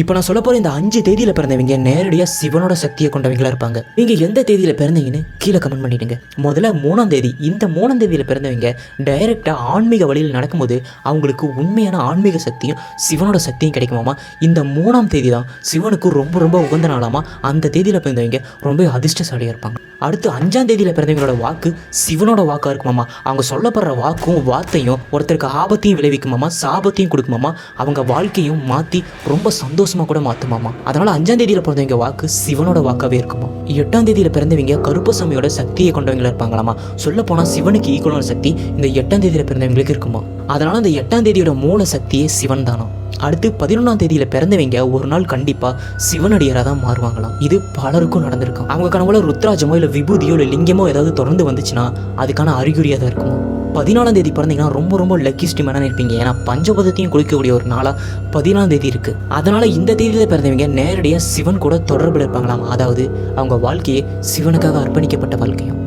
இப்போ நான் சொல்ல போகிற இந்த அஞ்சு தேதியில் பிறந்தவங்க நேரடியாக சிவனோட சக்தியை கொண்டவங்களா இருப்பாங்க. நீங்கள் எந்த தேதியில் பிறந்தீங்கன்னு கீழே கமெண்ட் பண்ணிடுங்க. முதல்ல மூணாம் தேதி இந்த மூணாம் தேதியில் பிறந்தவங்க டைரெக்டாக ஆன்மீக வழியில் நடக்கும்போது அவங்களுக்கு உண்மையான ஆன்மீக சக்தியும் சிவனோட சக்தியும் கிடைக்குமாமா? இந்த மூணாம் தேதி தான் சிவனுக்கு ரொம்ப ரொம்ப உகந்த நாளாமா? அந்த தேதியில் பிறந்தவங்க ரொம்ப அதிர்ஷ்டசாலியாக இருப்பாங்க. அடுத்து அஞ்சாம் தேதியில் பிறந்தவங்களோட வாக்கு சிவனோட வாக்காக இருக்குமாமா? அவங்க சொல்லப்படுற வாக்கும் வார்த்தையும் ஒருத்தருக்கு ஆபத்தையும் விளைவிக்குமாமா? சாபத்தையும் கொடுக்குமாமா? அவங்க வாழ்க்கையும் மாற்றி ரொம்ப சந்தோஷம் கூட மாத்துமாமா. அதனால அஞ்சாம் தேதியில பிறந்தவங்க வாக்கு சிவனோட வாக்காவே இருக்குமா? எட்டாம் தேதியில பிறந்தவங்க கருப்பசாமியோட சக்தியை கொண்டவங்களா இருப்பாங்களாமா? சொல்ல போனா சிவனுக்கு ஈக்குவலான சக்தி இந்த எட்டாம் தேதியில பிறந்தவங்களுக்கு இருக்குமா? அதனால இந்த எட்டாம் தேதியோட மூல சக்தியே சிவன் தானா? அடுத்து பதினொன்றாம் தேதியில பிறந்தவங்க ஒரு நாள் கண்டிப்பா சிவனடியாராக தான் மாறுவாங்களாம். இது பலருக்கும் நடந்திருக்கும். அவங்க கனவுல ருத்ராஜமோ இல்லை விபூதியோ இல்லை லிங்கமோ ஏதாவது தொடர்ந்து வந்துச்சுன்னா அதுக்கான அறிகுறியாக தான் இருக்குமா? பதினாலாம் தேதி பிறந்தீங்கன்னா ரொம்ப ரொம்ப லக்கிஸ்ட் மேனாக இருப்பீங்க. ஏன்னா பஞ்சபதத்தையும் குளிக்கக்கூடிய ஒரு நாளாக பதினாலாம் தேதி இருக்கு. அதனால இந்த தேதியில பிறந்தவங்க நேரடியாக சிவன் கூட தொடர்பில் இருப்பாங்களாம். அதாவது அவங்க வாழ்க்கையே சிவனுக்காக அர்ப்பணிக்கப்பட்ட வாழ்க்கையும்.